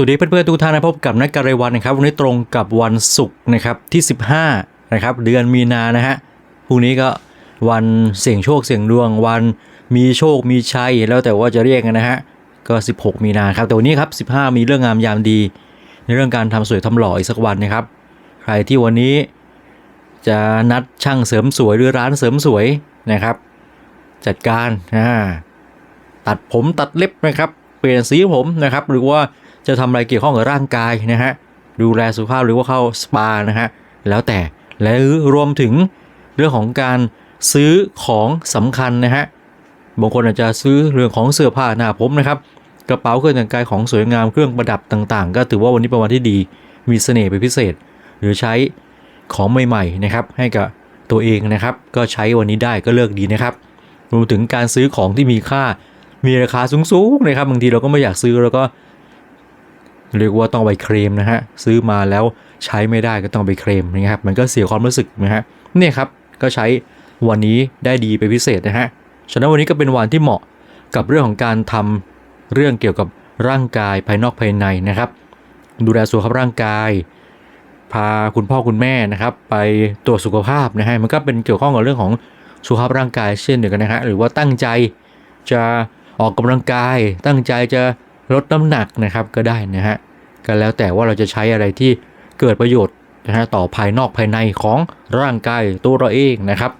สวัสดีเพื่อนๆทุกท่านนะพบกับนักการวันนะครับ วันนี้ตรงกับวันศุกร์นะครับที่ 15นะครับเดือนมีนานะฮะพรุ่งนี้ก็วันเสี่ยงโชคเสี่ยงดวงวันมีโชคมีชัยแล้วแต่ว่าจะเรียกกันนะฮะก็ 16 มีนาครับแต่วันนี้ครับ15 มีเรื่องงามยามดี ในเรื่องการทำสวยทำหล่ออีกสักวันนะครับ ใครที่วันนี้จะนัดช่างเสริมสวยหรือร้านเสริมสวยนะครับ จัดการอ่าตัดผมตัดเล็บนะครับเปลี่ยนสีผมนะครับ หรือว่า จะทำอะไรเกี่ยวข้องกับร่างกายนะฮะดูแลสุขภาพหรือว่าเข้าสปานะฮะแล้วแต่และรวมถึงเรื่องของการซื้อของสำคัญนะฮะบางคนอาจจะซื้อเรื่องของเสื้อผ้าหน้าผมนะครับกระเป๋าเครื่องแต่งกายของสวยงามเครื่องประดับต่างๆ ก็ถือว่าวันนี้เป็นวันที่ดีมีเสน่ห์เป็นพิเศษ หรือใช้ของใหม่ๆนะครับให้กับตัวเองนะครับ ก็ใช้วันนี้ได้ก็เลือกดีนะครับรวมถึงการซื้อของที่มีค่ามีราคาสูงๆนะครับบางทีเราก็ไม่อยากซื้อแล้วก็ เรียกว่าต้องไปเคลมนะฮะซื้อมาแล้วใช้ไม่ได้ก็ต้องไปเคลมนะครับมันก็เสียความรู้สึกนะฮะเนี่ยครับก็ใช้วันนี้ได้ดีเป็นพิเศษนะฮะฉะนั้นวันนี้ก็เป็นวันที่เหมาะกับเรื่องของการทำเรื่องเกี่ยวกับร่างกายภายนอกภายในนะครับ ดูแลสุขภาพร่างกาย พาคุณพ่อคุณแม่นะครับ ไปตรวจสุขภาพนะฮะมันก็เป็นเกี่ยวข้องกับเรื่องของสุขภาพร่างกายเช่นเดียวกันนะฮะหรือว่าตั้งใจจะออกกำลังกาย ตั้งใจจะ ลดน้ำหนักนะครับก็ได้นะฮะก็แล้วแต่ว่าเราจะใช้อะไรที่เกิดประโยชน์นะฮะต่อภายนอกภายในของร่างกายตัวเราเองนะครับ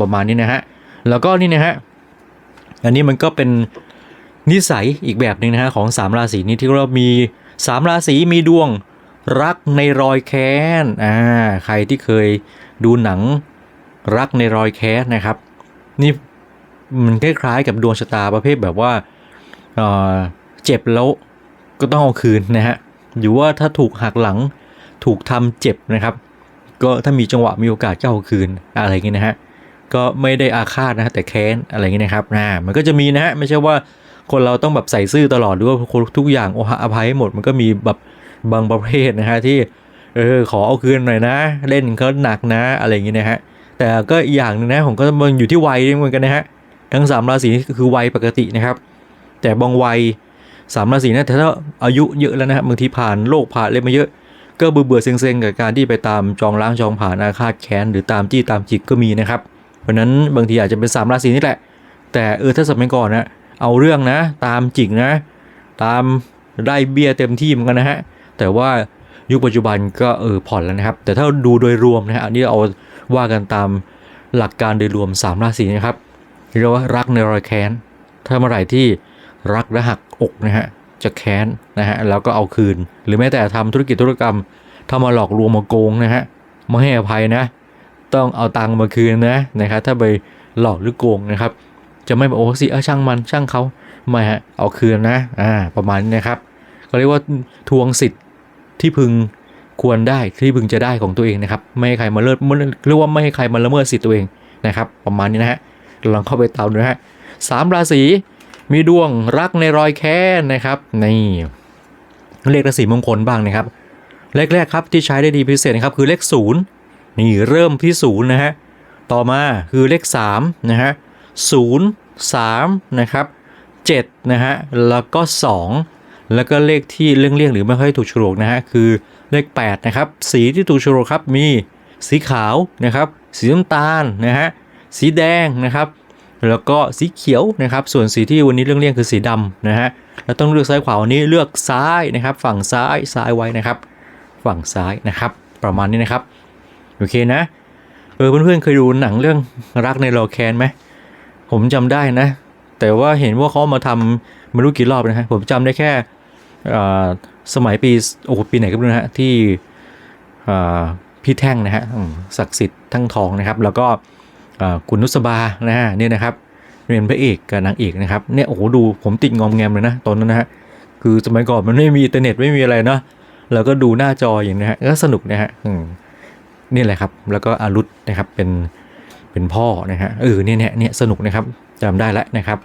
ประมาณนี้นะฮะแล้วก็นี่นะฮะอันนี้มันก็เป็นนิสัยอีกแบบหนึ่งนะฮะของสามราศีนี้ที่เรามีสามราศีมีดวงรักในรอยแค้นอ่าใครที่เคยดูหนังรักในรอยแค้นนะครับ นี่มันคล้ายๆกับดวงชะตาประเภทแบบว่า เจ็บแล้วก็ต้องเอาคืนนะฮะหรือว่าถ้าถูกหักหลังถูกทำเจ็บนะครับ ก็ถ้ามีจังหวะมีโอกาสก็เอาคืนอะไรเงี้ยนะฮะก็ไม่ได้อาฆาตนะฮะแต่แค้นอะไรเงี้ยนะครับนะมันก็จะมีนะฮะไม่ใช่ว่าคนเราต้องแบบใส่ซื่อตลอดหรือว่าคนทุกอย่างโอหะอภัยให้หมดมันก็มีแบบบางประเภทนะฮะที่เออขอเอาคืนหน่อยนะ เล่นเขาหนักนะอะไรอย่างเงี้ยนะฮะแต่ก็อย่างหนึงนะผมก็มันอยู่ที่วัยเหมือนกันนะฮะทั้งสามราศีคือวัยปกตินะครับ แต่บางวัย สามราศีนะแต่ถ้าอายุเยอะแล้วนะฮะบบางทีผ่านโรคผ่านอะไรมาเยอะ ก็เบื่อเบื่อเซ็งๆกับการที่ไปตามจองล้างจองผ่านอาฆาตแค้นหรือตามจี้ตามจิกก็มีนะครับ เพราะนั้นบางทีอาจจะเป็นสามราศีนี่แหละ แต่เออถ้าสมัยก่อนนะเอาเรื่องนะ ตามจิกนะ ตามได้เบี้ยเต็มที่เหมือนกันนะฮะแต่ว่ายุคปัจจุบันก็เออผ่อนแล้วนะครับ แต่ถ้าดูโดยรวมนะฮะอันนี้เอาว่ากันตามหลักการโดยรวมสามราศีนะครับเรียกว่ารักในรอยแค้นถ้าเมื่อไหร่ที่ รักและหักอกนะฮะจะแค้นนะฮะแล้วก็เอาคืน หรือแม้แต่ทำธุรกิจธุรกรรมถ้ามาหลอกลวงมาโกงนะฮะไม่ให้อภัยนะ ต้องเอาตังค์มาคืนนะนะครับถ้าไปหลอกหรือโกงนะครับ จะไม่บอกโอ้สิเออช่างมันช่างเขาไม่ฮะเอาคืนนะอ่าประมาณนี้นะครับเขาเรียกว่าทวงสิทธิ์ที่พึงควรได้ที่พึงจะได้ของตัวเองนะครับ ไม่ให้ใครมาเลิศเรียกว่าไม่ให้ใครมาละเมิดสิทธิ์ตัวเองนะครับ ประมาณนี้นะฮะลองเข้าไปตามดูนะฮะสามราศี มีดวงรักในรอยแค้นนะครับนี่เลขราศีมงคลบ้างนะครับ เลขแรกครับที่ใช้ได้ดีพิเศษนะครับคือเลขศูนย์นี่เริ่มที่ศูนย์นะฮะต่อมาคือเลข3นะฮะศูนย์สามนะครับเจ็ดนะฮะแล้วก็ 2 แล้วก็เลขที่เลี่ยงๆหรือไม่ค่อยถูกโฉลกนะฮะคือเลข8นะครับสีที่ถูกโฉลกครับมีสีขาวนะครับสีน้ำตาลนะฮะสีแดงนะครับ แล้วก็สีเขียวนะครับ ส่วนสีที่วันนี้เรื่องเลี่ยงคือสีดำนะฮะแล้วต้องเลือกซ้ายขวาวันนี้เลือกซ้ายนะครับ ฝั่งซ้ายซ้ายไว้นะครับ ฝั่งซ้ายนะครับ ประมาณนี้นะครับโอเคนะเออเพื่อนๆเคยดูหนังเรื่องรักในรอแคนไหมผมจำได้นะ แต่ว่าเห็นว่าเขามาทำไม่รู้กี่รอบนะฮะผมจำได้แค่สมัยปีโอ้ปีไหนก็ไม่รู้นะฮะที่พี่แท่งนะฮะศักดิ์สิทธิ์ทั้งทองนะครับ แล้วก็ คุณนุสบานะฮะเนี่ยนะครับเป็นพระเอกกับนางเอกนะครับเนี่ยโอ้โหดูผมติดงอมแงมเลยนะตอนนั้นนะฮะคือสมัยก่อนมันไม่มีอินเทอร์เน็ตไม่มีอะไรเนาะเราก็ดูหน้าจออย่างนี้ฮะก็สนุกนะฮะนี่แหละครับแล้วก็อารุธนะครับเป็นเป็นพ่อนะฮะเออเนี่ยเนี่ยเนี่ยสนุกนะครับจำได้แล้วนะครับ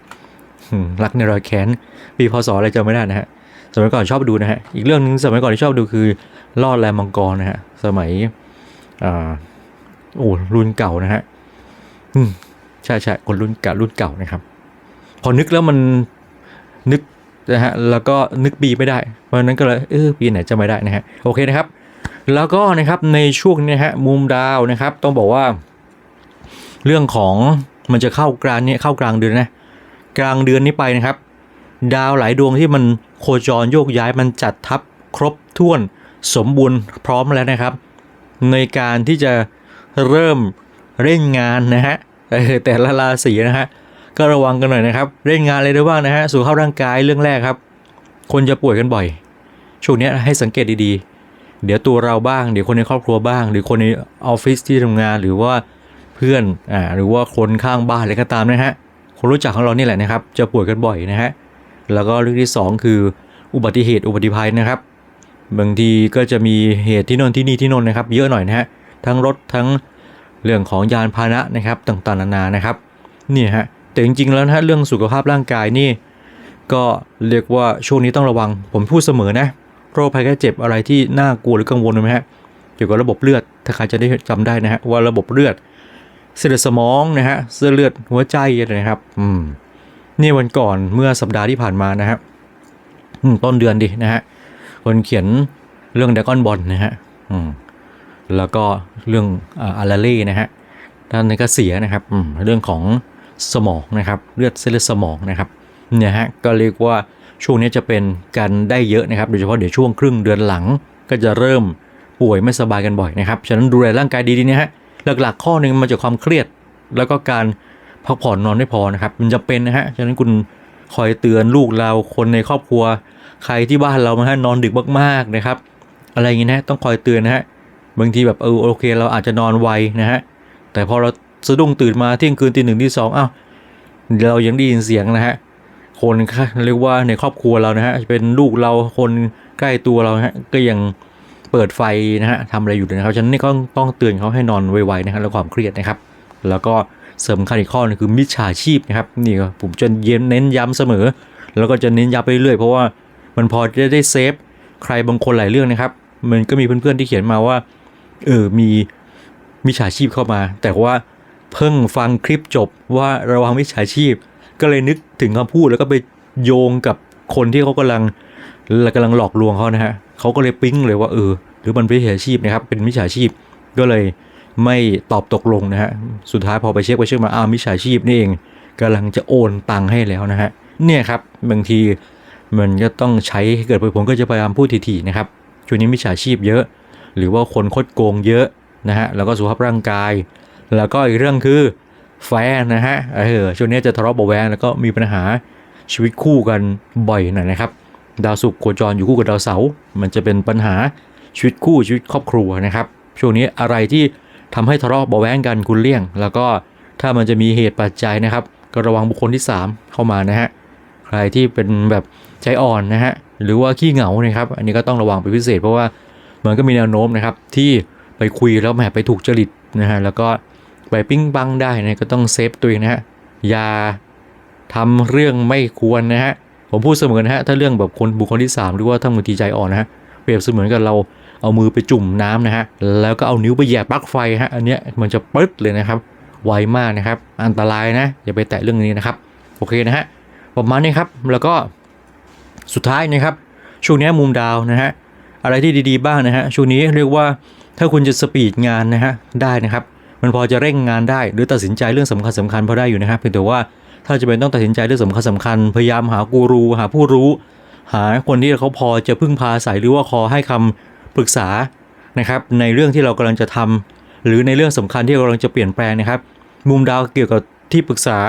รักในรอยแค้นปีพศอะไรจำไม่ได้นะฮะสมัยก่อนชอบดูนะฮะอีกเรื่องนึงสมัยก่อนที่ชอบดูคือลอดแรมมังกรนะฮะสมัยอ่าโอ้รุ่นเก่านะฮะ อืมใช่ใช่คนรุ่นเก่ารุ่นเก่านะครับ พอนึกแล้วมันนึกนะฮะแล้วก็นึกปีไม่ได้เพราะนั้นก็เลยเออปีไหนจะไม่ได้นะฮะโอเคนะครับ แล้วก็นะครับในช่วงนี้ฮะมุมดาวนะครับ ต้องบอกว่า เรื่องของมันจะเข้ากลางเนี่ยเข้ากลางเดือนนะกลางเดือนนี้ไปนะครับ ดาวหลายดวงที่มันโคจรโยกย้ายมันจัดทับครบถ้วนสมบูรณ์พร้อมแล้วนะครับ ในการที่จะเริ่ม เร่งงานนะฮะแต่ละราศีนะฮะก็ระวังกันหน่อยนะครับ เร่งงานอะไรได้บ้างนะฮะสุขภาพร่างกายเรื่องแรกครับ คนจะป่วยกันบ่อย ช่วงนี้ให้สังเกตดีๆ เดี๋ยวตัวเราบ้าง เดี๋ยวคนในครอบครัวบ้าง หรือคนในออฟฟิศที่ทำงานหรือว่าเพื่อนอ่าหรือว่าคนข้างบ้านอะไรก็ตามนะฮะคนรู้จักของเรานี่แหละนะครับ จะป่วยกันบ่อยนะฮะแล้วก็เรื่องที่สองคืออุบัติเหตุอุบัติภัยนะครับ บางทีก็จะมีเหตุที่นนที่นี่ที่นนนะครับ เยอะหน่อยนะฮะทั้งรถทั้ง เรื่องของยานพาหนะนะครับต่างๆนานานะครับนี่ฮะแต่จริงๆแล้วนะฮะเรื่องสุขภาพร่างกายนี่ ก็เรียกว่าช่วงนี้ต้องระวังผมพูดเสมอนะโรคภัยแค่เจ็บอะไรที่น่ากลัวหรือกังวลไหมฮะเกี่ยวกับระบบเลือดถ้าใครจะได้จำได้นะฮะว่าระบบเลือดเส้นเลือดสมองนะฮะเส้นเลือดหัวใจอะไรนะครับอืมนี่วันก่อนเมื่อสัปดาห์ที่ผ่านมานะฮะต้นเดือนดินะฮะคนเขียนเรื่องดากอนบอลนะฮะอืม แล้วก็เรื่องอาราเล่นะฮะท่านนนก็เสียนะครับเรื่องของสมองนะครับเลือดเส้นเลือดสมองนะครับเนี่ยฮะก็เรียกว่าช่วงนี้จะเป็นกันได้เยอะนะครับ โดยเฉพาะเดี๋ยวช่วงครึ่งเดือนหลังก็จะเริ่มป่วยไม่สบายกันบ่อยนะครับ ฉะนั้นดูแลร่างกายดีๆนะฮะหลักๆ ข้อหนึ่งมาจากความเครียด แล้วก็การพักผ่อนนอนไม่พอนะครับ มันจะเป็นนะฮะฉะนั้นคุณคอยเตือนลูกเราคนในครอบครัว ใครที่บ้านเรามาฮะนอนดึกมากๆนะครับ อะไรอย่างงี้นะต้องคอยเตือนนะฮะ บางทีแบบเออโอเค เราอาจจะนอนไวนะฮะแต่พอเราสะดุ้งตื่นมาเที่ยงคืนตีหนึ่งตีสองอ้าวเรายังได้ยินเสียงนะฮะคนเรียกว่าในครอบครัวเรานะฮะเป็นลูกเราคนใกล้ตัวเราฮะก็ยังเปิดไฟนะฮะทำอะไรอยู่นะครับฉะนั้นนี่ก็ต้องเตือนเขาให้นอนไวๆนะครับแล้วความเครียดนะครับ แล้วก็เสริมคันอีกข้อนึงคือมิจฉาชีพนะครับนี่ก็ผมจะเย็นเน้นย้ำเสมอ แล้วก็จะเน้นย้ำไปเรื่อยเพราะว่ามันพอจะได้เซฟใครบางคนหลายเรื่องนะครับ มันก็มีเพื่อนๆที่เขียนมาว่า เออมีมิจฉาชีพเข้ามา แต่ว่าเพิ่งฟังคลิปจบว่าระวังมิจฉาชีพ ก็เลยนึกถึงคำพูดแล้วก็ไปโยงกับคนที่เขากำลังกำลังหลอกลวงเขานะฮะเขาก็เลยปิ๊งเลยว่าเออหรือมันเป็นมิจฉาชีพนะครับเป็นมิจฉาชีพก็เลยไม่ตอบตกลงนะฮะสุดท้ายพอไปเช็คไปเช็คมาอ้าวมิจฉาชีพนี่เองกำลังจะโอนตังค์ให้แล้วนะฮะเนี่ยครับบางทีมันก็ต้องใช้เกิดผลก็จะพยายามพูดถี่ๆนะครับช่วงนี้มิจฉาชีพเยอะ หรือว่าคนคดโกงเยอะนะฮะแล้วก็สุขภาพร่างกาย แล้วก็อีกเรื่องคือแฟนนะฮะเออช่วงนี้จะทะเลาะเบาแวงแล้วก็มีปัญหาชีวิตคู่กันบ่อยหน่อยนะครับ ดาวศุกร์โคจรอยู่คู่กับดาวเสาร์มันจะเป็นปัญหาชีวิตคู่ชีวิตครอบครัวนะครับ ช่วงนี้อะไรที่ทำให้ทะเลาะเบาแวงกันคุณเลี่ยง แล้วก็ถ้ามันจะมีเหตุปัจจัยนะครับ ก็ระวังบุคคลที่ 3 เข้ามานะฮะใครที่เป็นแบบใจอ่อนนะฮะหรือว่าขี้เหงานะครับ อันนี้ก็ต้องระวังเป็นพิเศษเพราะว่า มันก็มีแนวโน้มนะครับที่ไปคุยแล้วแหมไปถูกจริตนะฮะแล้วก็ไปปิ้งปังได้นะก็ต้องเซฟตัวเองนะฮะอย่าทำเรื่องไม่ควรนะฮะผมพูดเสมอนะฮะถ้าเรื่องแบบคนบุคคลที่ 3 หรือว่าถ้ามือทีใจอ่อนนะฮะเปรียบเสมือนกับเราเอามือไปจุ่มน้ำนะฮะแล้วก็เอานิ้วไปแย่ปลั๊กไฟฮะอันเนี้ยมันจะปึ๊ดเลยนะครับไวมากนะครับ อันตรายนะ อย่าไปแตะเรื่องนี้นะครับโอเคนะฮะประมาณนี้ครับแล้วก็สุดท้ายนะครับช่วงนี้มุมดาวนะฮะ อะไรที่ดีๆบ้างนะฮะช่วงนี้เรียกว่าถ้าคุณจะสปีดงานนะฮะได้นะครับ มันพอจะเร่งงานได้ หรือตัดสินใจเรื่องสำคัญสำคัญพอได้อยู่นะครับเพียงแต่ว่าถ้าจะเป็นต้องตัดสินใจเรื่องสำคัญสำคัญพยายามหากูรู หาผู้รู้ หาคนที่เขาพอจะพึ่งพาอาศัยหรือว่าคอให้คำปรึกษานะครับ ในเรื่องที่เรากำลังจะทำหรือในเรื่องสำคัญที่เรากำลังจะเปลี่ยนแปลงนะครับ มุมดาวเกี่ยวกับที่ปรึกษา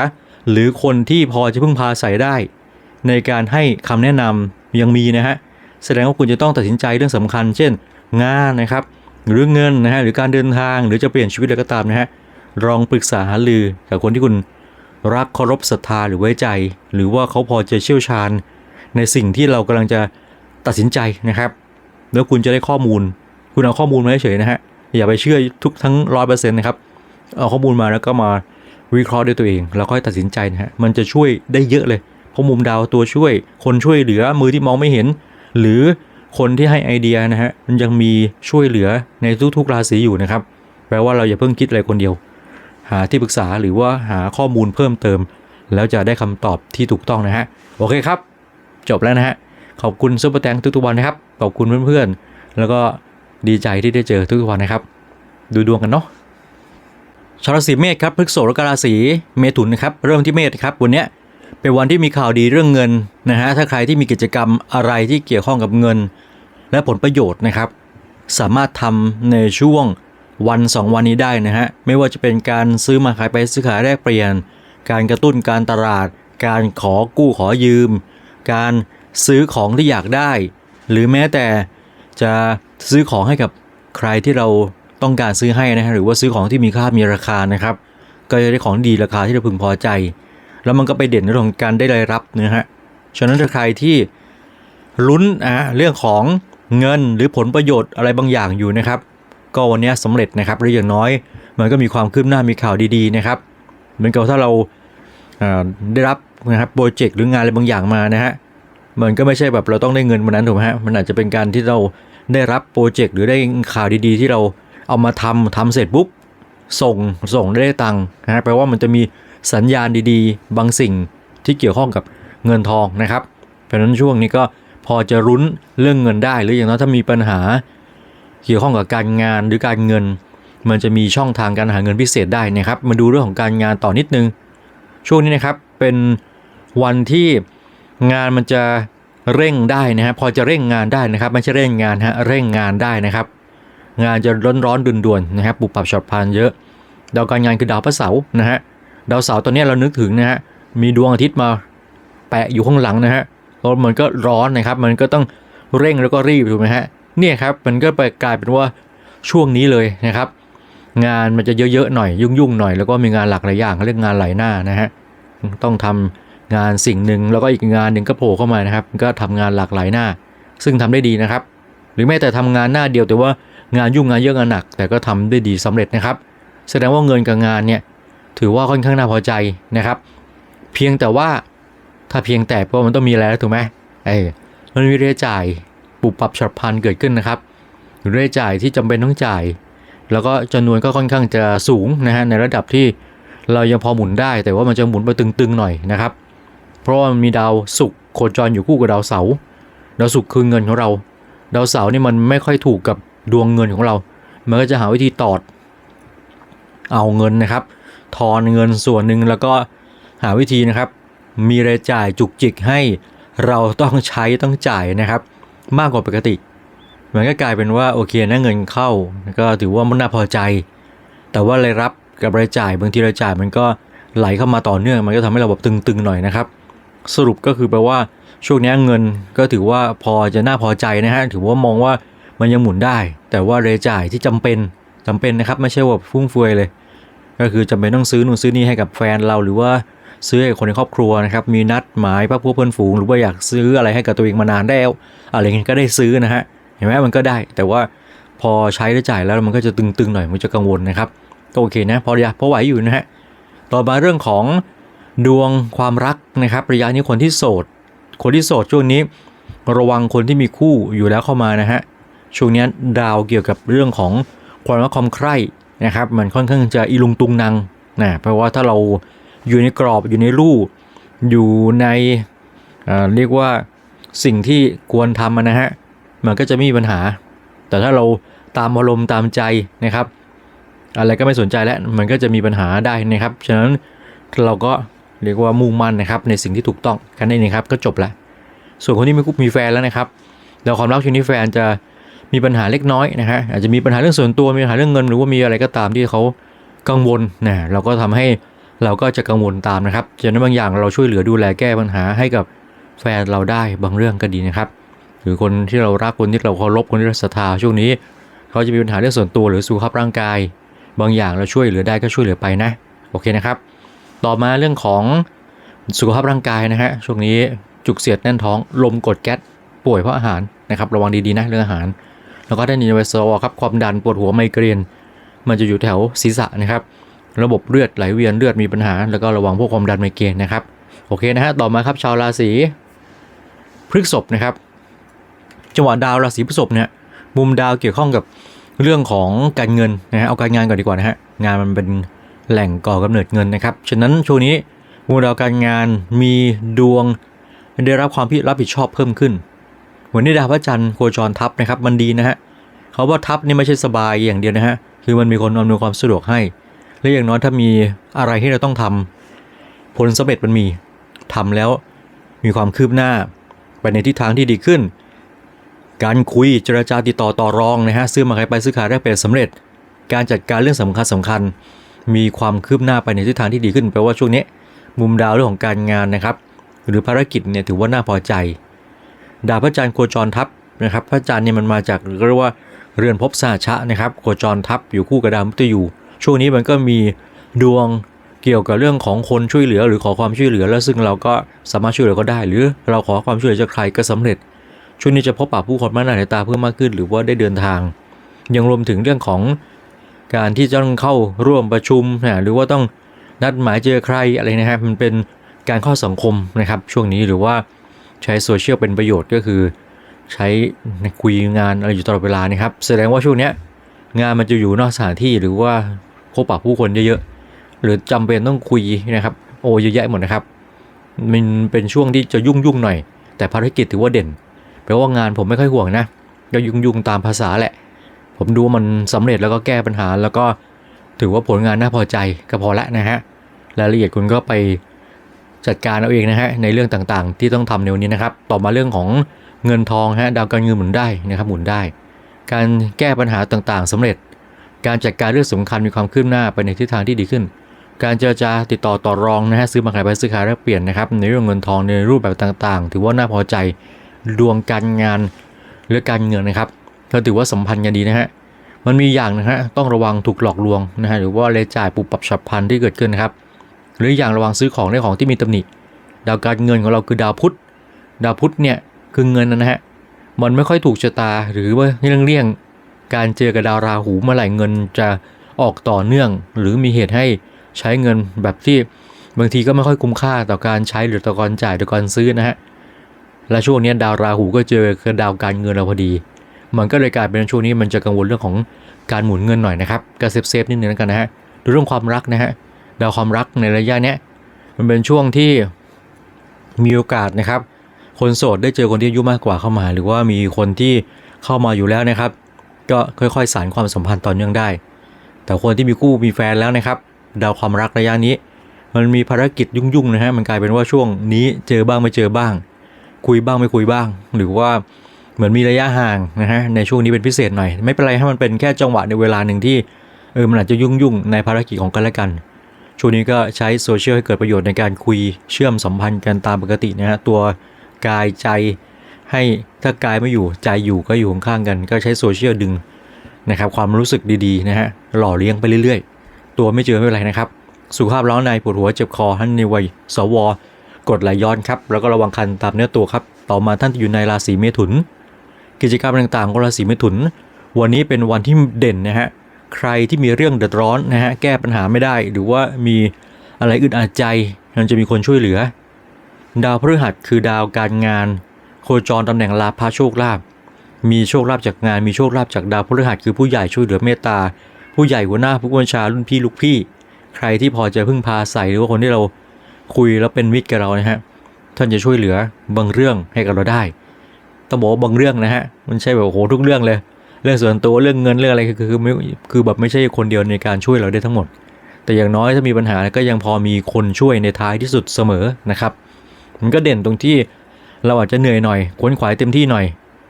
หรือคนที่พอจะพึ่งพาอาศัยได้ ในการให้คำแนะนำยังมีนะฮะ แสดงว่าคุณจะต้องตัดสินใจเรื่องสำคัญ เช่น งานนะครับ หรือเงินนะฮะหรือการเดินทางหรือจะเปลี่ยนชีวิตอะไรก็ตามนะฮะลองปรึกษาหารือกับคนที่คุณรักเคารพศรัทธาหรือไว้ใจ หรือว่าเขาพอจะเชี่ยวชาญ ในสิ่งที่เรากำลังจะตัดสินใจนะครับ แล้วคุณจะได้ข้อมูล คุณเอาข้อมูลมาเฉยนะฮะอย่าไปเชื่อทุกทั้งร้อยเปอร์เซ็นต์นะครับเอาข้อมูลมาแล้วก็มาวิเคราะห์ด้วยตัวเอง แล้วค่อยตัดสินใจนะฮะมันจะช่วยได้เยอะเลยเพราะมุมดาวตัวช่วย คนช่วยเหลือมือที่มองไม่เห็น หรือคนที่ให้ไอเดียนะฮะมันยังมีช่วยเหลือในทุกๆราศีอยู่นะครับ แปลว่าเราอย่าเพิ่งคิดอะไรคนเดียว หาที่ปรึกษาหรือว่าหาข้อมูลเพิ่มเติม แล้วจะได้คำตอบที่ถูกต้องนะฮะโอเคครับ จบแล้วนะฮะขอบคุณซุปเปอร์แตงทุกๆวันนะครับขอบคุณเพื่อนๆแล้วก็ดีใจที่ได้เจอทุกๆวันนะครับ ดูดวงกันเนาะชาวราศีเมษครับพฤกษและกราศีเมถุนนะครับ เริ่มที่เมษครับวันเนี้ย เป็นวันที่มีข่าวดีเรื่องเงินนะฮะถ้าใครที่มีกิจกรรมอะไรที่เกี่ยวข้องกับเงิน และผลประโยชน์นะครับ สามารถทำในช่วงวัน 2 วันนี้ได้นะฮะไม่ว่าจะเป็นการซื้อมาขายไปซื้อขายแลกเปลี่ยน การกระตุ้นการตลาด การขอกู้ขอยืม การซื้อของที่อยากได้ หรือแม้แต่จะซื้อของให้กับใครที่เราต้องการซื้อให้นะฮะหรือว่าซื้อของที่มีค่ามีราคานะครับ ก็จะได้ของดีราคาที่เราพึงพอใจ แล้วมันก็ไปเด่นเรื่องของการได้รายรับนะฮะฉะนั้นถ้าใครที่ลุ้นอะเรื่องของเงินหรือผลประโยชน์อะไรบางอย่างอยู่นะครับ ก็วันนี้สำเร็จนะครับหรืออย่างน้อยมันก็มีความคืบหน้ามีข่าวดีๆนะครับ เหมือนกับถ้าเราอ่าได้รับนะครับโปรเจกต์หรืองานอะไรบางอย่างมานะฮะมันก็ไม่ใช่แบบเราต้องได้เงินวันนั้นถูกไหมฮะมันอาจจะเป็นการที่เราได้รับโปรเจกต์หรือได้ข่าวดีๆ ที่เราเอามาทำทำเสร็จปุ๊บส่งส่งได้ตังค์นะฮะแปลว่ามันจะมี สัญญาณดีๆ บางสิ่งที่เกี่ยวข้องกับเงินทองนะครับ เพราะฉะนั้นช่วงนี้ก็พอจะรุ้นเรื่องเงินได้หรืออย่างน้อยถ้ามีปัญหา เกี่ยวข้องกับการงานหรือการเงิน มันจะมีช่องทางการหาเงินพิเศษได้นะครับ มาดูเรื่องของการงานต่อนิดนึง ช่วงนี้นะครับเป็นวันที่งานมันจะเร่งได้นะฮะพอจะเร่งงานได้นะครับ ไม่ใช่เร่งงานฮะเร่งงานได้นะครับ งานจะร้อนร้อนๆด่วนๆนะครับปุบปับฉับพลันเยอะดาวการงานคือดาวพระเสาร์นะฮะ ดาวเสาร์ตอนนี้เรานึกถึงนะฮะมีดวงอาทิตย์มาแปะอยู่ข้างหลังนะฮะแล้วมันก็ร้อนนะครับ มันก็ต้องเร่งแล้วก็รีบถูกไหมฮะเนี่ยครับมันก็ไปกลายเป็นว่าช่วงนี้เลยนะครับ งานมันจะเยอะๆหน่อยยุ่งๆหน่อยแล้วก็มีงานหลากหลายอย่างเรื่องงานหลายหน้านะฮะต้องทำงานสิ่งหนึ่งแล้วก็อีกงานหนึ่งก็โผล่เข้ามานะครับ ก็ทำงานหลากหลายหน้า ซึ่งทำได้ดีนะครับ หรือแม้แต่ทำงานหน้าเดียวแต่ว่างานยุ่งงานเยอะงานหนัก แต่ก็ทำได้ดีสำเร็จนะครับ แสดงว่าเงินกับงานเนี่ย ถือว่าค่อนข้างน่าพอใจนะครับ เพียงแต่ว่าถ้าเพียงแต่เพราะมันต้องมีอะไรแล้วถูกไหมเออมันมีรายจ่ายปุบปับฉับพลันเกิดขึ้นนะครับหรือรายจ่ายที่จำเป็นต้องจ่าย แล้วก็จำนวนก็ค่อนข้างจะสูงนะฮะในระดับที่เรายังพอหมุนได้ แต่ว่ามันจะหมุนไปตึงๆหน่อยนะครับ เพราะว่ามันมีดาวศุกร์โคจรอยู่คู่กับดาวเสาร์ดาวศุกร์คือเงินของเรา ดาวเสาร์นี่มันไม่ค่อยถูกกับดวงเงินของเรา มันก็จะหาวิธีตอด เอาเงินนะครับ ทอนเงินส่วนหนึ่งแล้วก็หาวิธีนะครับ มีรายจ่ายจุกจิกให้เราต้องใช้ต้องจ่ายนะครับ มากกว่าปกติ มันก็กลายเป็นว่าโอเคนะเงินเข้าก็ถือว่ามันน่าพอใจ แต่ว่ารายรับกับรายจ่ายบางทีรายจ่ายมันก็ไหลเข้ามาต่อเนื่อง มันก็ทำให้เราแบบตึงๆหน่อยนะครับ สรุปก็คือแปลว่าช่วงนี้เงินก็ถือว่าพอจะน่าพอใจนะฮะถือว่ามองว่ามันยังหมุนได้ แต่ว่ารายจ่ายที่จำเป็นจำเป็นนะครับ ไม่ใช่ว่าฟุ่มเฟือยเลย ก็คือจำเป็นต้องซื้อนู่นซื้อนี่ให้กับแฟนเราหรือว่าซื้อให้คนในครอบครัวนะครับ มีนัดหมายพักพวกเพื่อนฝูง หรือว่าอยากซื้ออะไรให้กับตัวเองมานานแล้วอะไรเงี้ยก็ได้ซื้อนะฮะเห็นไหมมันก็ได้ แต่ว่าพอใช้ได้จ่ายแล้วมันก็จะตึงๆหน่อยมันจะกังวลนะครับก็โอเคนะพออยพอไหวอยู่นะฮะต่อมาเรื่องของดวงความรักนะครับ ระยะนี้คนที่โสด คนที่โสดช่วงนี้ ระวังคนที่มีคู่อยู่แล้วเข้ามานะฮะช่วงนี้ดาวเกี่ยวกับเรื่องของความรักความใคร่ นะครับมันค่อนข้างจะอีลุงตุงนางนะเพราะว่าถ้าเราอยู่ในกรอบอยู่ในรูอยู่ในเเรียกว่าสิ่งที่ควรทำนะฮะมันก็จะไม่มีปัญหา แต่ถ้าเราตามอารมณ์ตามใจนะครับ อะไรก็ไม่สนใจแล้วมันก็จะมีปัญหาได้นะครับฉะนั้นเราก็เรียกว่ามุ่งมั่นนะครับในสิ่งที่ถูกต้องกันนี่นะครับก็จบละส่วนคนที่มีคู่มีแฟนแล้วนะครับแล้วความรักช่วงนี้แฟนจะ มีปัญหาเล็กน้อยนะฮะอาจจะมีปัญหาเรื่องส่วนตัวมีปัญหาเรื่องเงิน หรือว่ามีอะไรก็ตามที่เขากังวลนะเราก็ทำให้เราก็จะกังวลตามนะครับฉะนั้นบางอย่างเราช่วยเหลือดูแลแก้ปัญหาให้กับแฟนเราได้บางเรื่องก็ดีนะครับ หรือคนที่เรารักคนที่เราเคารพคนที่เราศรัทธาช่วงนี้ เขาจะมีปัญหาเรื่องส่วนตัวหรือสุขภาพร่างกาย บางอย่างเราช่วยเหลือได้ก็ช่วยเหลือไปนะโอเคนะครับ ต่อมาเรื่องของสุขภาพร่างกายนะฮะช่วงนี้จุกเสียดแน่นท้องลมกดแก๊สป่วยเพราะอาหารนะครับระวังดีๆนะเรื่องอาหาร แล้วก็ได้นิวเซลครับความดันปวดหัวไมเกรน มันจะอยู่แถวศีรษะนะครับ ระบบเลือดไหลเวียนเลือดมีปัญหา แล้วก็ระวังพวกความดันไมเกรนนะครับ โอเคนะฮะ ต่อมาครับชาวราศีพฤษภนะครับ จังหวะดาวราศีพฤษภเนี่ยมุมดาวเกี่ยวข้องกับเรื่องของการเงินนะฮะเอาการงานก่อนดีกว่านะฮะงานมันเป็นแหล่งก่อกำเนิดเงินนะครับ ฉะนั้นช่วงนี้มุมดาวการงานมีดวงได้รับความรับผิดชอบเพิ่มขึ้น วันนี้ดาวพระจันทร์โคจรทับนะครับมันดีนะฮะเขาว่าทับนี่ไม่ใช่สบายอย่างเดียวนะฮะคือมันมีคนอำนวยความสะดวกให้และอย่างน้อยถ้ามีอะไรที่เราต้องทำผลสำเร็จมันมีทำแล้วมีความคืบหน้าไปในทิศทางที่ดีขึ้น การคุยเจรจาติดต่อต่อรองนะฮะซื้อมาขายไปซื้อขายได้เป็นสำเร็จ การจัดการเรื่องสำคัญสำคัญ มีความคืบหน้าไปในทิศทางที่ดีขึ้นแปลว่าช่วงนี้มุมดาวเรื่องของการงานนะครับ หรือภารกิจเนี่ยถือว่าน่าพอใจ ดาวพระจันทร์โคจรทับนะครับ พระจันทร์เนี่ยมันมาจากเรียกว่าเรือนภพสาชะนะครับโคจรทับอยู่คู่กับดาวมุตยูช่วงนี้มันก็มีดวงเกี่ยวกับเรื่องของคนช่วยเหลือหรือขอความช่วยเหลือ แล้วซึ่งเราก็สามารถช่วยเหลือก็ได้ หรือเราขอความช่วยเหลือจากใครก็สำเร็จ ช่วงนี้จะพบปะผู้คนมากหน้าหลายตาเพิ่มมากขึ้น หรือว่าได้เดินทาง ยังรวมถึงเรื่องของการที่จะต้องเข้าร่วมประชุมนะหรือว่าต้องนัดหมายเจอใครอะไรนะครับมันเป็นการข้าสังคมนะครับ ช่วงนี้หรือว่า ใช้โซเชียลเป็นประโยชน์ก็คือ ใช้คุยงานอะไรอยู่ตลอดเวลานะครับ แสดงว่าช่วงเนี้ยงานมันจะอยู่นอกสถานที่หรือว่าพบปะผู้คนเยอะๆ หรือจำเป็นต้องคุยนะครับ โอ้เยอะแยะหมดนะครับ มันเป็นช่วงที่จะยุ่งยุ่งๆหน่อย แต่ภารกิจถือว่าเด่นแปลว่างานผมไม่ค่อยห่วงนะก็ยุ่งยุ่งๆตามภาษาแหละ ผมดูมันสำเร็จแล้วก็แก้ปัญหา แล้วก็ถือว่าผลงานน่าพอใจก็พอละนะฮะรายละเอียดคุณก็ไป จัดการเอาเองนะฮะในเรื่องต่างๆ ที่ต้องทำในวันนี้นะครับ ต่อมาเรื่องของเงินทองฮะดาวการเงินหมุนได้นะครับหมุนได้ การแก้ปัญหาต่างๆสำเร็จ การจัดการเรื่องสำคัญมีความคืบหน้าไปในทิศทางที่ดีขึ้น การเจรจาติดต่อต่อรองนะฮะซื้อมาขายไปซื้อขายแลกเปลี่ยนนะครับในเรื่องเงินทองในรูปแบบต่างๆ ถือว่าน่าพอใจดวงการงานหรือการเงินนะครับก็ถือว่าสัมพันธ์กันดีนะฮะมันมีอย่างนะฮะต้องระวังถูกหลอกลวงนะฮะหรือว่าเลยจ่ายปุบปับฉับพลันที่เกิดขึ้นนะครับ หรืออย่างระวังซื้อของในของที่มีตำหนิ ดาวการเงินของเราคือดาวพุธ ดาวพุธเนี่ยคือเงินนะฮะ มันไม่ค่อยถูกชะตาหรือว่าเรื่องเลี่ยงการเจอกับดาวราหูเมื่อไหร่เงินจะออกต่อเนื่อง หรือมีเหตุให้ใช้เงินแบบที่บางทีก็ไม่ค่อยคุ้มค่าต่อการใช้หรือต่อการจ่ายต่อการซื้อนะฮะ และช่วงนี้ดาวราหูก็เจอกับดาวการเงินเราพอดี มันก็เลยกลายเป็นช่วงนี้มันจะกังวลเรื่องของการหมุนเงินหน่อยนะครับก็เซฟเซฟนิดนึงแล้วกันนะฮะดูเรื่องความรักนะฮะ ดาวความรักในระยะเนี้ยมันเป็นช่วงที่มีโอกาสนะครับ คนโสดได้เจอคนที่อายุมากกว่าเข้ามา หรือว่ามีคนที่เข้ามาอยู่แล้วนะครับ ก็ค่อยๆสานความสัมพันธ์ต่อเนื่องได้ แต่คนที่มีคู่มีแฟนแล้วนะครับดาวความรักระยะนี้ มันมีภารกิจยุ่งๆนะฮะมันกลายเป็นว่าช่วงนี้เจอบ้างไม่เจอบ้าง คุยบ้างไม่คุยบ้าง หรือว่าเหมือนมีระยะห่างนะฮะในช่วงนี้เป็นพิเศษหน่อย ไม่เป็นไรให้มันเป็นแค่จังหวะในเวลาหนึ่งที่เออมันอาจจะยุ่งๆในภารกิจของกันและกัน ช่วงนี้ก็ใช้โซเชียลให้เกิดประโยชน์ในการคุยเชื่อมสัมพันธ์กันตามปกตินะฮะตัวกายใจให้ถ้ากายไม่อยู่ใจอยู่ก็อยู่ข้างๆกัน ก็ใช้โซเชียลดึงนะครับความรู้สึกดีๆนะฮะหล่อเลี้ยงไปเรื่อยๆ ตัวไม่เจอไม่เป็นไรนะครับ สุขภาพร้อนในปวดหัวเจ็บคอท่านในวัยสวกดไหลย้อนครับ แล้วก็ระวังคันตามเนื้อตัวครับ ต่อมาท่านอยู่ในราศีเมถุน กิจกรรมต่างๆของราศีเมถุน วันนี้เป็นวันที่เด่นนะฮะ ใครที่มีเรื่องเดือดร้อนนะฮะแก้ปัญหาไม่ได้ หรือว่ามีอะไรอึดอัดใจมันจะมีคนช่วยเหลือ ดาวพฤหัสคือดาวการงาน โคจรตำแหน่งลาภโชคลาภมีโชคลาภจากงานมีโชคลาภจากดาวพฤหัสคือผู้ใหญ่ช่วยเหลือเมตตา ผู้ใหญ่หัวหน้าผู้บัญชารุ่นพี่ลูกพี่ ใครที่พอจะพึ่งพาใส่หรือว่าคนที่เราคุยแล้วเป็นมิตรกับเรานะฮะท่านจะช่วยเหลือบางเรื่องให้กับเราได้ต้องบอกว่าบางเรื่องนะฮะมันใช่แบบโอ้โหทุกเรื่องเลย เรื่องส่วนตัวเรื่องเงินเรื่องอะไรคือคือคือไม่คือแบบไม่ใช่คนเดียวในการช่วยเราได้ทั้งหมด แต่อย่างน้อยถ้ามีปัญหาก็ยังพอมีคนช่วยในท้ายที่สุดเสมอนะครับ มันก็เด่นตรงที่เราอาจจะเหนื่อยหน่อยขวนขวายเต็มที่หน่อย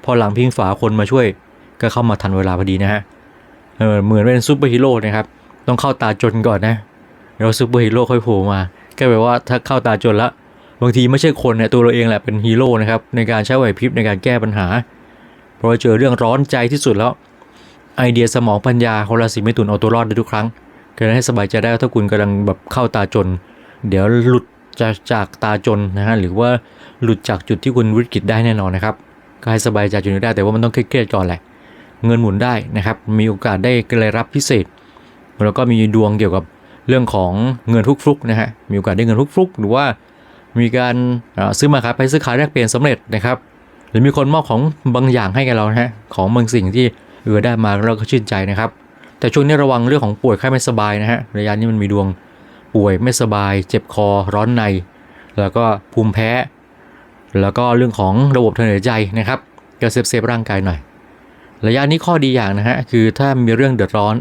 พอหลังพิงฝาคนมาช่วย ก็เข้ามาทันเวลาพอดีนะฮะเออเหมือนเป็นซูเปอร์ฮีโร่นะครับต้องเข้าตาจนก่อนนะแล้วซูเปอร์ฮีโร่ค่อยโผล่มาก็แปลว่าถ้าเข้าตาจนละบางทีไม่ใช่คนเนี่ยตัวเราเองแหละเป็นฮีโร่นะครับในการใช้ไหวพริบในการแก้ปัญหา เพราะเจอเรื่องร้อนใจที่สุดแล้ว ไอเดียสมองปัญญาของราศีเมถุนเอาตัวรอดได้ทุกครั้งก็ให้สบายใจได้ถ้าคุณกำลังแบบเข้าตาจน เดี๋ยวหลุดจากจากตาจนนะฮะหรือว่าหลุดจากจุดที่คุณวิกฤตได้แน่นอนนะครับก็ให้สบายใจจุดนี้ได้แต่ว่ามันต้องเครียดๆก่อนแหละเงินหมุนได้นะครับมีโอกาสได้รายรับพิเศษ แล้วก็มีดวงเกี่ยวกับเรื่องของเงินฟลุกๆนะฮะมีโอกาสได้เงินฟลุกๆหรือว่ามีการซื้อมาขายไปซื้อขายแลกเปลี่ยนสำเร็จนะครับ รือมีคนมอบของบางอย่างให้กับเรานะฮะของบางสิ่งที่เออได้มาแล้วเราก็ชื่นใจนะครับ แต่ช่วงนี้ระวังเรื่องของป่วยไข้ไม่สบายนะฮะระยะนี้มันมีดวงป่วยไม่สบาย เจ็บคอร้อนใน แล้วก็ภูมิแพ้ แล้วก็เรื่องของระบบทางเดินหายใจนะครับก็เซฟเซฟร่างกายหน่อย ระยะนี้ข้อดีอย่างนะฮะคือถ้ามีเรื่องเดือดร้อน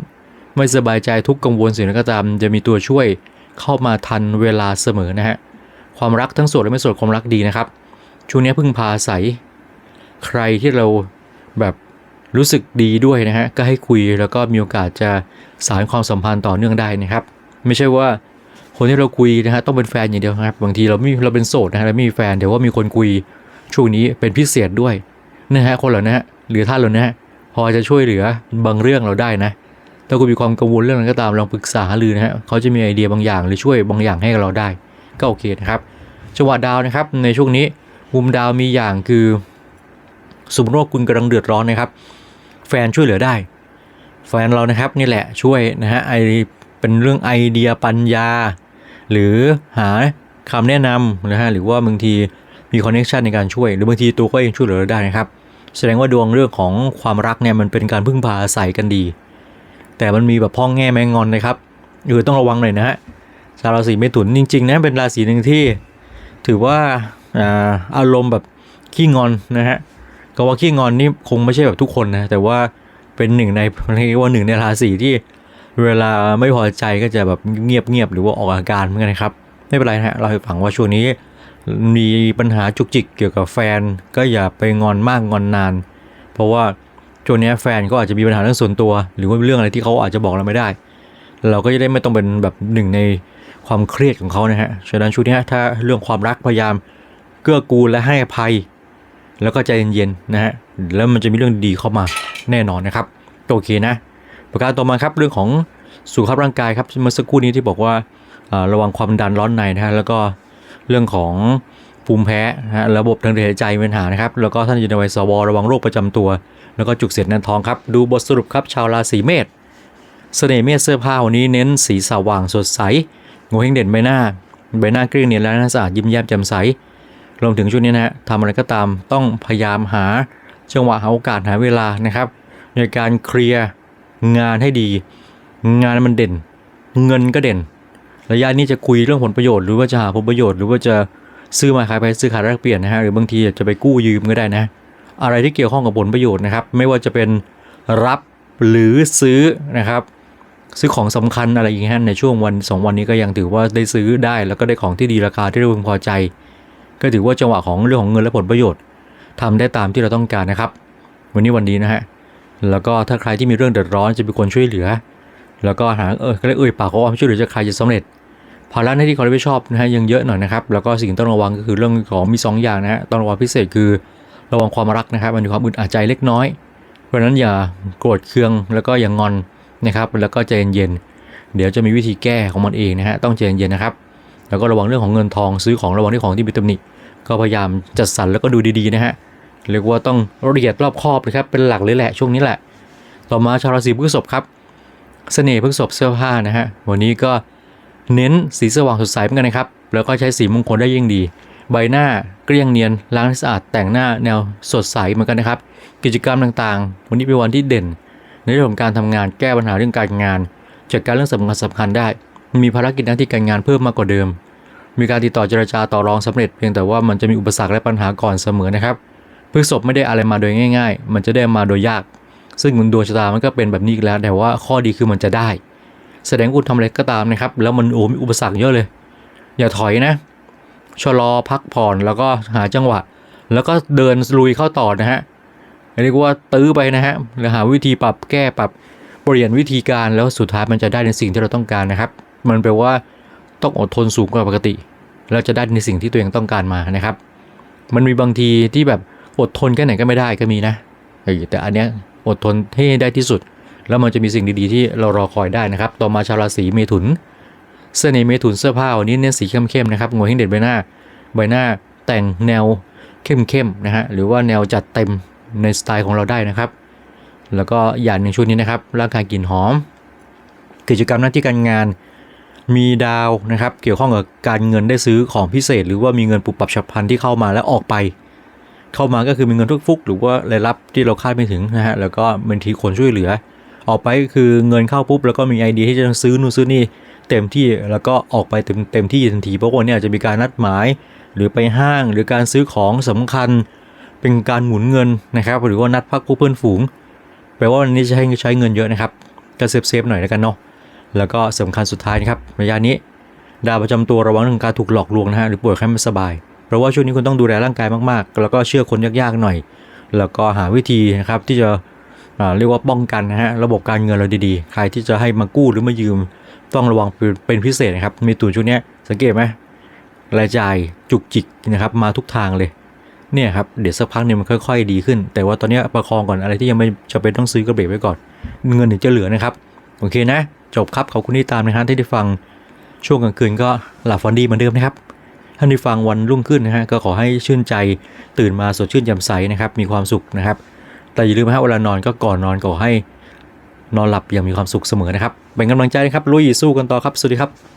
ไม่สบายใจทุกกังวลสิ่งใดก็ตามจะมีตัวช่วยเข้ามาทันเวลาเสมอนะฮะความรักทั้งโสดและไม่โสดความรักดีนะครับช่วงนี้พึ่งพาอาศัย ใครที่เราแบบรู้สึกดีด้วยนะฮะก็ให้คุยแล้วก็มีโอกาสจะสารความสัมพันธ์ต่อเนื่องได้นะครับ ไม่ใช่ว่าคนที่เราคุยนะฮะต้องเป็นแฟนอย่างเดียวครับบางทีเราไม่เราเป็นโสดนะฮะเราไม่มีแฟนแต่ว่ามีคนคุยช่วงนี้เป็นพิเศษด้วยนะฮะคนเหล่านี้หรือท่านเหล่านี้พอจะช่วยเหลือบางเรื่องเราได้นะถ้าคุณมีความกังวลเรื่องนั้นก็ตามลองปรึกษาหรือนะฮะเขาจะมีไอเดียบางอย่างหรือช่วยบางอย่างให้กับเราได้ ก็โอเคนะครับจังหวะดาวนะครับในช่วงนี้มุมดาวมีอย่างคือ สมมติว่าคุณกำลังเดือดร้อนนะครับ แฟนช่วยเหลือได้ แฟนเรานะครับนี่แหละช่วยนะฮะไอเป็นเรื่องไอเดียปัญญา หรือหาคำแนะนำนะฮะหรือว่าบางทีมีคอนเนคชันในการช่วย หรือบางทีตัวเขาเองช่วยเหลือได้นะครับ แสดงว่าดวงเรื่องของความรักเนี่ยมันเป็นการพึ่งพาอาศัยกันดี แต่มันมีแบบพ่องแง่แมงงอนนะครับเออต้องระวังหน่อยนะฮะชาวราศีเมถุนจริงๆนะเป็นราศีหนึ่งที่ ถือว่าอารมณ์แบบขี้งอนนะฮะ ก็ว่าขี้งอนนี่คงไม่ใช่แบบทุกคนนะ แต่ว่าเป็นหนึ่งในเรียกว่าหนึ่งในราศีที่เวลาไม่พอใจก็จะแบบเงียบเงียบๆหรือว่าออกอาการเหมือนกันนะครับ ไม่เป็นไรนะฮะเราให้ฟังว่าช่วงนี้มีปัญหาจุกจิกเกี่ยวกับแฟน ก็อย่าไปงอนมากงอนนาน เพราะว่าช่วงนี้แฟนก็อาจจะมีปัญหาเรื่องส่วนตัว หรือว่าเรื่องอะไรที่เขาอาจจะบอกเราไม่ได้ เราก็จะได้ไม่ต้องเป็นแบบหนึ่งในความเครียดของเขานะฮะฉะนั้นช่วงนี้ถ้าเรื่องความรักพยายามเกื้อกูลและให้อภัย แล้วก็ใจเย็นๆนะฮะแล้วมันจะมีเรื่องดีเข้ามาแน่นอนนะครับโอเคนะ ประการต่อมาครับเรื่องของสุขภาพร่างกายครับเมื่อสักครู่นี้ที่บอกว่าระวังความดันร้อนในนะฮะแล้วก็เรื่องของภูมิแพ้นะฮะระบบทางเดินหายใจมีปัญหานะครับ แล้วก็ท่านอยู่ในวัยสวระวังโรคประจำตัว แล้วก็จุกเสียดแน่นท้องครับ ดูบทสรุปครับชาวราศีเมษเสน่ห์เมษเสื้อผ้าวันนี้เน้นสีสว่างสดใสโงเฮงเด่นใบหน้า ใบหน้าเกลี้ยงเนียนและหน้าสะอาดยิ้มแย้มแจ่มใส รวมถึงช่วงนี้นะฮะทำอะไรก็ตามต้องพยายามหาจังหวะหาโอกาสหาเวลานะครับในการเคลียร์งานให้ดี งานมันเด่น เงินก็เด่น ระยะนี้จะคุยเรื่องผลประโยชน์ หรือว่าจะหาผลประโยชน์หรือว่าจะซื้อมาขายไปซื้อขายแลกเปลี่ยนนะฮะหรือบางทีจะไปกู้ยืมก็ได้นะ อะไรที่เกี่ยวข้องกับผลประโยชน์นะครับ ไม่ว่าจะเป็นรับหรือซื้อนะครับ ซื้อของสำคัญอะไรอย่างเงี้ยในช่วงวันสองวันนี้ก็ยังถือว่าได้ซื้อได้ แล้วก็ได้ของที่ดีราคาที่เราพึงพอใจ ก็ถือว่าจังหวะของเรื่องของเงินและผลประโยชน์ทำได้ตามที่เราต้องการนะครับ วันนี้วันดีนะฮะแล้วก็ถ้าใครที่มีเรื่องเดือดร้อนจะเป็นคนช่วยเหลือ แล้วก็หาเออก็เลยเอ่ยปากขอความช่วยเหลือจากใครจะสำเร็จภาระหน้าที่ความรับผิดชอบนะฮะยังเยอะหน่อยนะครับแล้วก็สิ่งต้องระวังก็คือเรื่องของมีสองอย่างนะฮะต้องระวังพิเศษคือระวังความรักนะครับมันมีความอึดอัดใจเล็กน้อย เพราะฉะนั้นอย่าโกรธเคืองแล้วก็อย่างงอนนะครับแล้วก็ใจเย็นๆเดี๋ยวจะมีวิธีแก้ของมันเองนะฮะต้องใจเย็นๆนะครับ แล้วก็ระวังเรื่องของเงินทองซื้อของระวังเรื่องของที่มีตำหนิก็พยายามจัดสรรแล้วก็ดูดีๆนะฮะเรียกว่าต้องละเอียดรอบคอบนะครับเป็นหลักเลยแหละช่วงนี้แหละ ต่อมาชาวราศีพฤษภครับเสน่ห์พฤษภเสื้อผ้านะฮะวันนี้ก็เน้นสีสว่างสดใสเหมือนกันนะครับแล้วก็ใช้สีมงคลได้ยิ่งดี ใบหน้าเกลี้ยงเนียนล้างให้สะอาดแต่งหน้าแนวสดใสเหมือนกันนะครับ กิจกรรมต่างๆ วันนี้เป็นวันที่เด่น ในเรื่องของการทำงานแก้ปัญหาเรื่องการงาน จัดการเรื่องสำคัญสำคัญได้ มีภารกิจหน้าที่การงานเพิ่มมากกว่าเดิม มีการติดต่อเจรจาต่อรองสำเร็จเพียงแต่ว่ามันจะมีอุปสรรคและปัญหาก่อนเสมอนะครับพฤษภไม่ได้อะไรมาโดยง่าย ๆ มันจะได้มาโดยยาก ซึ่งดวงชะตามันก็เป็นแบบนี้อีกแล้ว แต่ว่าข้อดีคือมันจะได้ แสดงว่าคุณทำอะไรก็ตามนะครับ แล้วมันโอ้มีอุปสรรคเยอะเลย อย่าถอยนะ ชะลอพักผ่อนแล้วก็หาจังหวะ แล้วก็เดินลุยเข้าต่อนะฮะเรียกว่าตื้อไปนะฮะแล้วหาวิธีปรับแก้ปรับเปลี่ยนวิธีการแล้วสุดท้ายมันจะได้ในสิ่งที่เราต้องการนะครับ มันแปลว่าต้องอดทนสูงกว่าปกติ แล้วจะได้ในสิ่งที่ตัวเองต้องการมานะครับ มันมีบางทีที่แบบอดทนแค่ไหนก็ไม่ได้ก็มีนะแต่อันเนี้ยอดทนให้ได้ที่สุด แล้วมันจะมีสิ่งดีๆที่เรารอคอยได้นะครับ ต่อมาชาวราศีเมถุน เสน่ห์เมถุนเสื้อผ้าวันนี้เน้นสีเข้มๆนะครับงวยให้เด่นใบหน้า ใบหน้าแต่งแนวเข้มๆนะฮะหรือว่าแนวจัดเต็มในสไตล์ของเราได้นะครับ แล้วก็อย่างหนึ่งช่วงนี้นะครับร่างกายกลิ่นหอม กิจกรรมหน้าที่การงาน มีดาวนะครับเกี่ยวข้องกับการเงินได้ซื้อของพิเศษ หรือว่ามีเงินปุบปับฉับพลันที่เข้ามาแล้วออกไป เข้ามาก็คือมีเงินทุกฟุก หรือว่ารายรับที่เราคาดไม่ถึงนะฮะแล้วก็บางทีคนช่วยเหลือ ออกไปก็คือเงินเข้าปุ๊บแล้วก็มีไอเดียที่จะซื้อนู่นซื้อนี่เต็มที่แล้วก็ออกไปเต็มเต็มที่ทันทีเพราะว่าเนี่ยจะมีการนัดหมาย หรือไปห้างหรือการซื้อของสำคัญ เป็นการหมุนเงินนะครับ หรือว่านัดพักเพื่อนฝูงแปลว่าวันนี้จะให้ใช้เงินเยอะนะครับก็เซฟเซฟๆหน่อยแล้วกันเนาะ แล้วก็สำคัญสุดท้ายนะครับระยะนี้ดาวประจำตัวระวังเรื่องการถูกหลอกลวงนะฮะหรือป่วยไข้ไม่สบาย เพราะว่าช่วงนี้คุณต้องดูแลร่างกายมากๆ แล้วก็เชื่อคนยากๆหน่อย แล้วก็หาวิธีนะครับที่จะเรียกว่าป้องกันนะฮะระบบการเงินเราดีๆ ใครที่จะให้มากู้หรือมายืม ต้องระวังเป็นพิเศษนะครับมีตัวช่วงนี้สังเกตไหมรายจ่ายจุกจิกนะครับมาทุกทางเลยเนี่ยครับเดี๋ยวสักพักเนี่ยมันค่อย ๆ ดีขึ้น แต่ว่าตอนนี้ประคองก่อนอะไรที่ยังไม่จะเป็นต้องซื้อก็เบรกไว้ก่อน เงินถึงจะเหลือนะครับ โอเคนะ จบครับขอบคุณที่ตามนะฮะที่ได้ฟังช่วงกลางคืนก็หลับฝันดีเหมือนเดิมนะครับ ท่านที่ฟังวันรุ่งขึ้นนะฮะก็ขอให้ชื่นใจตื่นมาสดชื่นแจ่มใสนะครับมีความสุขนะครับ แต่อย่าลืมนะฮะเวลานอนก็ก่อนนอนก็ขอให้นอนหลับอย่างมีความสุขเสมอนะครับเป็นกำลังใจนะครับลุยสู้กันต่อครับสวัสดีครับ